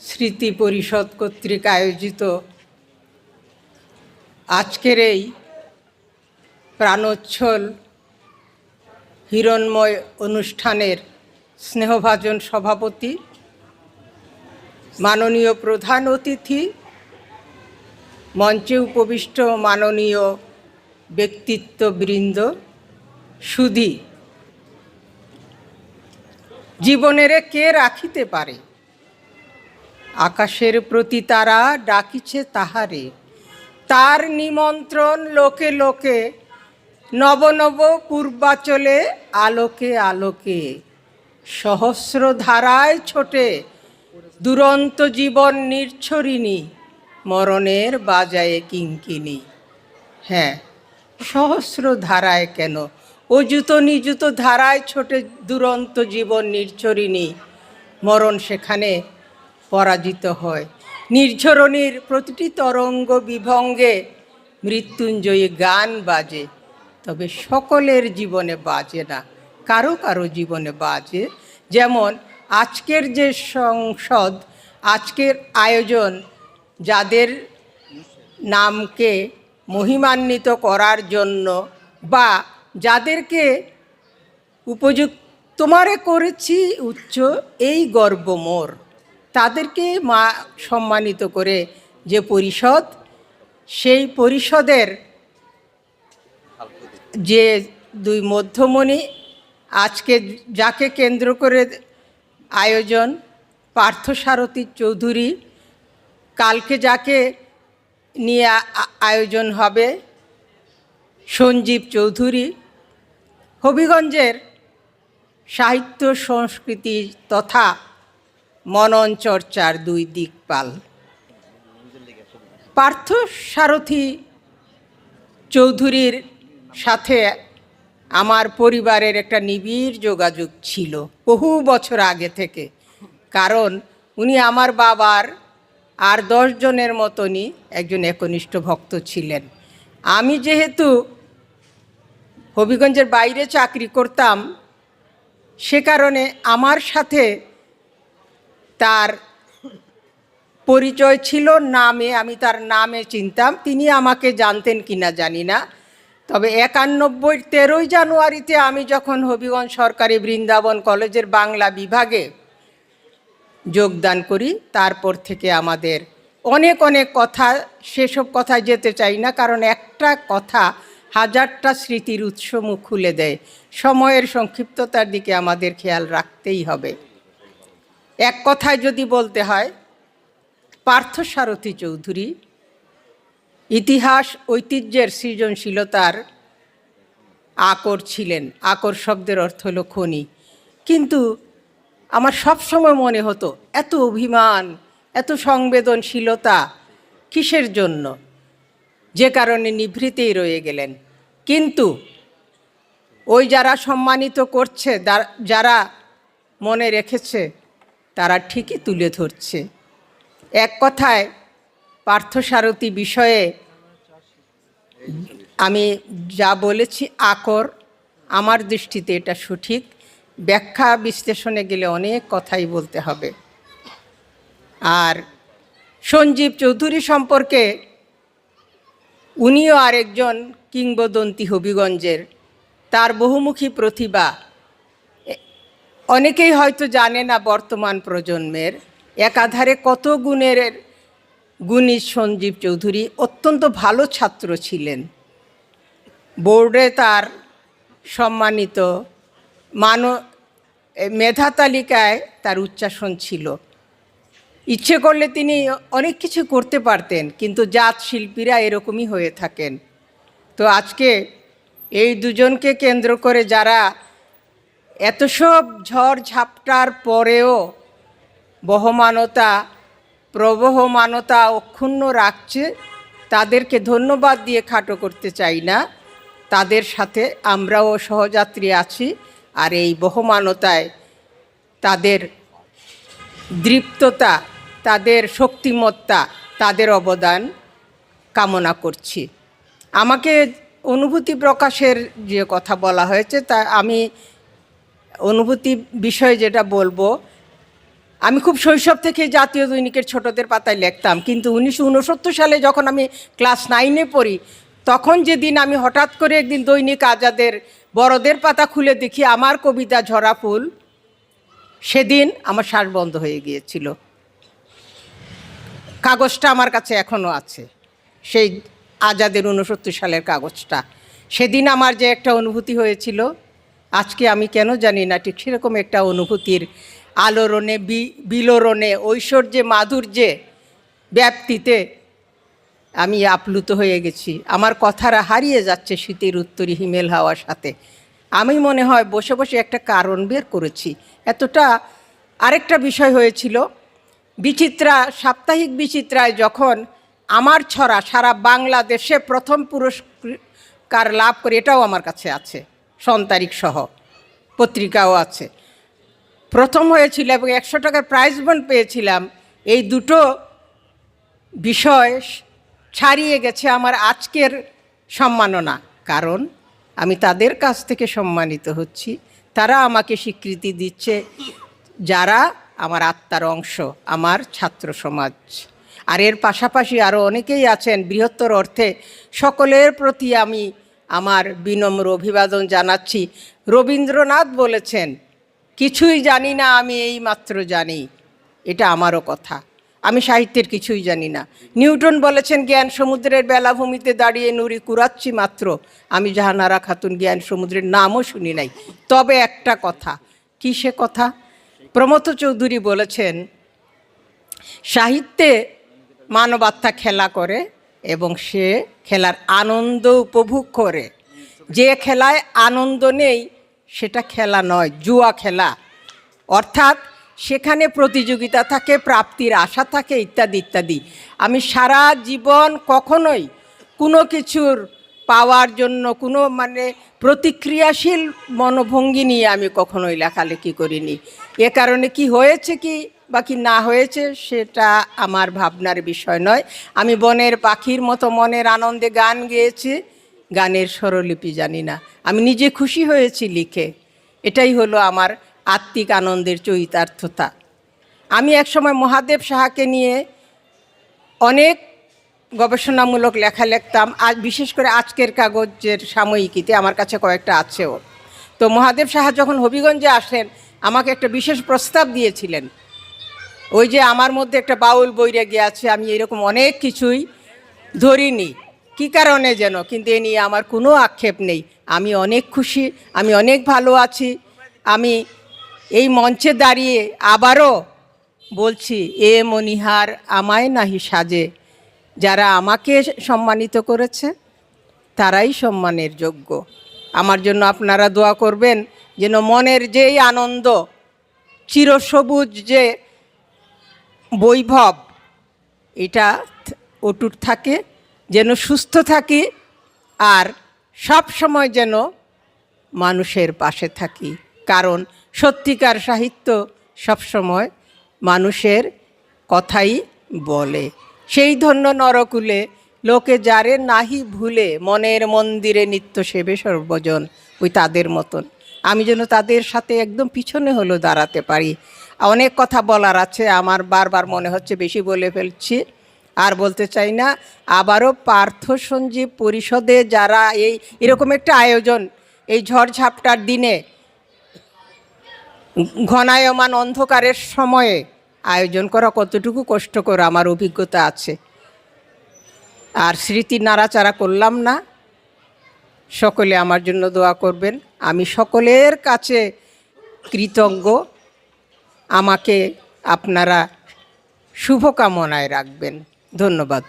স্মৃতি পরিষদ কর্তৃক আয়োজিত আজকের এই প্রাণোচ্ছল হিরণময় অনুষ্ঠানের স্নেহভাজন সভাপতি, মাননীয় প্রধান অতিথি, মঞ্চে উপবিষ্ট মাননীয় ব্যক্তিত্ববৃন্দ সুধী। জীবনেরে কে রাখিতে পারে? আকাশের প্রতি তারা ডাকিছে তাহারে। তার নিমন্ত্রণ লোকে লোকে, নব নব পূর্বাচলে আলোকে আলোকে। সহস্র ধারায় ছোটে দুরন্ত জীবন নির্ছরিণী, মরণের বাজায়ে কিঙ্কিনি হ্যাঁ সহস্র ধারায় কেন? অযুত নিযুত ধারায় ছোটে দুরন্ত জীবন নির্ছরিণী, মরণ সেখানে পরাজিত হয়। নির্ঝরণীর প্রতিটি তরঙ্গ বিভঙ্গে মৃত্যুঞ্জয়ী গান বাজে, তবে সকলের জীবনে বাজে না, কারও কারও জীবনে বাজে। যেমন আজকের যে সংসদ, আজকের আয়োজন, যাদের নামকে মহিমান্বিত করার জন্য বা যাদেরকে উপযুক্ত, তোমারে করেছি উচ্চ, এই গর্ব মোর। তাদেরকে মা সম্মানিত করে যে পরিষদ, সেই পরিষদের যে দুই মধ্যমণি, আজকে যাকে কেন্দ্র করে আয়োজন, পার্থসারথী চৌধুরী, কালকে যাকে নিয়ে আয়োজন হবে, সঞ্জীব চৌধুরী, হবিগঞ্জের সাহিত্য, সংস্কৃতি তথা মনন চর্চার দুই দিকপাল। পার্থ সারথী চৌধুরীর সাথে আমার পরিবারের একটা নিবিড় যোগাযোগ ছিল বহু বছর আগে থেকে। কারণ উনি আমার বাবার আর দশ জনের মতনই একজন একনিষ্ঠ ভক্ত ছিলেন। আমি যেহেতু হবিগঞ্জের বাইরে চাকরি করতাম, সে কারণে আমার সাথে তার পরিচয় ছিল, নামে, আমি তার নামে চিনতাম। তিনি আমাকে জানতেন কিনা জানি না। তবে একানব্বই তেরোই জানুয়ারিতে আমি যখন হবিগঞ্জ সরকারি বৃন্দাবন কলেজের বাংলা বিভাগে যোগদান করি, তারপর থেকে আমাদের অনেক অনেক কথা, সেসব কথায় যেতে চাই না, কারণ একটা কথা হাজারটা স্মৃতির উৎসমুখ খুলে দেয়। সময়ের সংক্ষিপ্ততার দিকে আমাদের খেয়াল রাখতেই হবে। এক কথায় যদি বলতে হয় পার্থসারথী চৌধুরী ইতিহাস, ঐতিহ্যের সৃজনশীলতার আকর ছিলেন। আকর শব্দের অর্থ হলো খনি। কিন্তু আমার সবসময় মনে হতো, এত অভিমান, এত সংবেদনশীলতা কিসের জন্য? যে কারণে নিভৃতেই রয়ে গেলেন। কিন্তু ওই যারা সম্মানিত করছে, যারা মনে রেখেছে তারা ঠিকই তুলে ধরছে। এক কথায়, পার্থসারথী বিষয়ে আমি যা বলেছি, আকর, আমার দৃষ্টিতে এটা সঠিক। ব্যাখ্যা বিশ্লেষণে গেলে অনেক কথাই বলতে হবে। আর সঞ্জীব চৌধুরী সম্পর্কে উনিও আরেকজন কিংবদন্তি হবিগঞ্জের। তার বহুমুখী প্রতিভা অনেকেই হয়তো জানে না বর্তমান প্রজন্মের। একাধারে কত গুণের গুণী সঞ্জীব চৌধুরী অত্যন্ত ভালো ছাত্র ছিলেন। বোর্ডে তার সম্মানিত মান মেধা তালিকায় তার উচ্চাসন ছিল। ইচ্ছে করলে তিনি অনেক কিছু করতে পারতেন, কিন্তু জাত শিল্পীরা এরকমই হয়ে থাকেন। তো আজকে এই দুজনকে কেন্দ্র করে যারা এত সব ঝড় ঝাপটার পরেও বহমানতা, প্রবহমানতা অক্ষুণ্ণ রাখছে, তাদেরকে ধন্যবাদ দিয়ে খাটো করতে চাই না। তাদের সাথে আমরাও সহযাত্রী আছি আর এই বহমানতায় তাদের দৃপ্ততা, তাদের শক্তিমত্তা, তাদের অবদান কামনা করছি। আমাকে অনুভূতি প্রকাশের যে কথা বলা হয়েছে তা আমি অনুভূতি বিষয়ে যেটা বলব, আমি খুব শৈশব থেকে জাতীয় দৈনিকের ছোটদের পাতায় লিখতাম, কিন্তু উনিশশো উনসত্তর সালে যখন আমি ক্লাস নাইনে পড়ি, তখন যেদিন আমি হঠাৎ করে একদিন দৈনিক আজাদের বড়দের পাতা খুলে দেখি, আমার কবিতা ঝরা ফুল, সেদিন আমার শ্বাস বন্ধ হয়ে গিয়েছিল। কাগজটা আমার কাছে এখনও আছে, সেই আজাদের উনসত্তর সালের কাগজটা। সেদিন আমার যে একটা অনুভূতি হয়েছিল আজকে আমি কেন জানি না, ঠিক সেরকম একটা অনুভূতির আলোড়নে বিলোড়নে, ঐশ্বর্যে, মাধুর্যে ব্যাপ্তিতে আমি আপ্লুত হয়ে গেছি। আমার কথারা হারিয়ে যাচ্ছে শীতের উত্তরী হিমেল হাওয়ার সাথে। আমি মনে হয় বসে বসে একটা কারণ বের করেছি। এতটা আরেকটা বিষয় হয়েছিল, বিচিত্রা, সাপ্তাহিক বিচিত্রায় যখন আমার ছড়া সারা বাংলাদেশে প্রথম পুরস্কার লাভ করে, এটাও আমার কাছে আছে। সন তারিখ সহ পত্রিকাও আছে। প্রথম হয়েছিল এবং একশো টাকার প্রাইজ বন্ড পেয়েছিলাম। এই দুটো বিষয় ছাড়িয়ে গেছে আমার আজকের সম্মাননা। কারণ আমি তাদের কাছ থেকে সম্মানিত হচ্ছি। তারা আমাকে স্বীকৃতি দিচ্ছে যারা আমার আত্মার অংশ, আমার ছাত্র সমাজ। আর এর পাশাপাশি আরও অনেকেই আছেন, বৃহত্তর অর্থে সকলের প্রতি আমি আমার বিনম্র অভিবাদন জানাচ্ছি। রবীন্দ্রনাথ বলেছেন, কিছুই জানি না, আমি এই মাত্র জানি। এটা আমারও কথা। আমি সাহিত্যের কিছুই জানি না। নিউটন বলেছেন, জ্ঞান সমুদ্রের বেলাভূমিতে দাঁড়িয়ে নুরি কুড়াচ্ছি মাত্র। আমি জাহানারা খাতুন জ্ঞান সমুদ্রের নামও শুনি নাই। তবে একটা কথা, কী সে কথা? প্রমথ চৌধুরী বলেছেন, সাহিত্যে মানবাত্মা খেলা করে এবং সে খেলার আনন্দ উপভোগ করে। যে খেলায় আনন্দ নেই, সেটা খেলা নয়, জুয়া খেলা। অর্থাৎ সেখানে প্রতিযোগিতা থাকে, প্রাপ্তির আশা থাকে, ইত্যাদি ইত্যাদি। আমি সারা জীবন কখনোই কোনো কিছুর পাওয়ার জন্য, কোনো মানে প্রতিক্রিয়াশীল মনোভঙ্গি নিয়ে আমি কখনোই লেখালেখি করিনি। এ কারণে কি হয়েছে কি বা কি না হয়েছে সেটা আমার ভাবনার বিষয় নয়। আমি বনের পাখির মতো মনের আনন্দে গান গেয়েছি, গানের স্বরলিপি জানি না। আমি নিজে খুশি হয়েছি লিখে। এটাই হলো আমার আত্মিক আনন্দের চরিতার্থতা। আমি একসময় মহাদেব সাহাকে নিয়ে অনেক গবেষণামূলক লেখা লিখতাম, আজ বিশেষ করে আজকের কাগজের সাময়িকীতে, আমার কাছে কয়েকটা আছেও। তো মহাদেব সাহা যখন হবিগঞ্জে আসেন আমাকে একটা বিশেষ প্রস্তাব দিয়েছিলেন। ওই যে আমার মধ্যে একটা বাউল বৈরাগী আছে, আমি এরকম অনেক কিছুই ধরিনি। কি কারণে যেন? কিন্তু এ নিয়ে আমার কোনো আক্ষেপ নেই। আমি অনেক খুশি, আমি অনেক ভালো আছি। আমি এই মঞ্চে দাঁড়িয়ে আবারও বলছি, এ মনিহার আমায় নাহি সাজে। যারা আমাকে সম্মানিত করেছে, তারাই সম্মানের যোগ্য। আমার জন্য আপনারা দোয়া করবেন যেন মনের যেই আনন্দ, চিরসবুজ যে বৈভব। এটা অটুট থাকে, যেন সুস্থ থাকি আর সব সময় যেন মানুষের পাশে থাকি। কারণ সত্যিকার সাহিত্য সবসময় মানুষের কথাই বলে। সেই ধন্য নরকুলে লোকে যারে নাহি ভুলে মনের মন্দিরে নিত্য সেবে সর্বজন ওই তাদের মতন। আমি যেন তাদের সাথে একদম পিছনে হলো দাঁড়াতে পারি। অনেক কথা বলার আছে, আমার বারবার মনে হচ্ছে বেশি বলে ফেলছি। আর বলতে চাই না, আবারও পার্থ সঞ্জীব পরিষদে যারা এই, এরকম একটা আয়োজন, এই ঝড়ঝাপটার দিনে, ঘনায়মান অন্ধকারের সময়ে আয়োজন করা কতটুকু কষ্টকর আমার অভিজ্ঞতা আছে। আর স্মৃতি নাড়াচাড়া করলাম না, সকলে আমার জন্য দোয়া করবেন। আমি সকলের কাছে কৃতজ্ঞ। আমাকে আপনারা শুভকামনায় রাখবেন। ধন্যবাদ।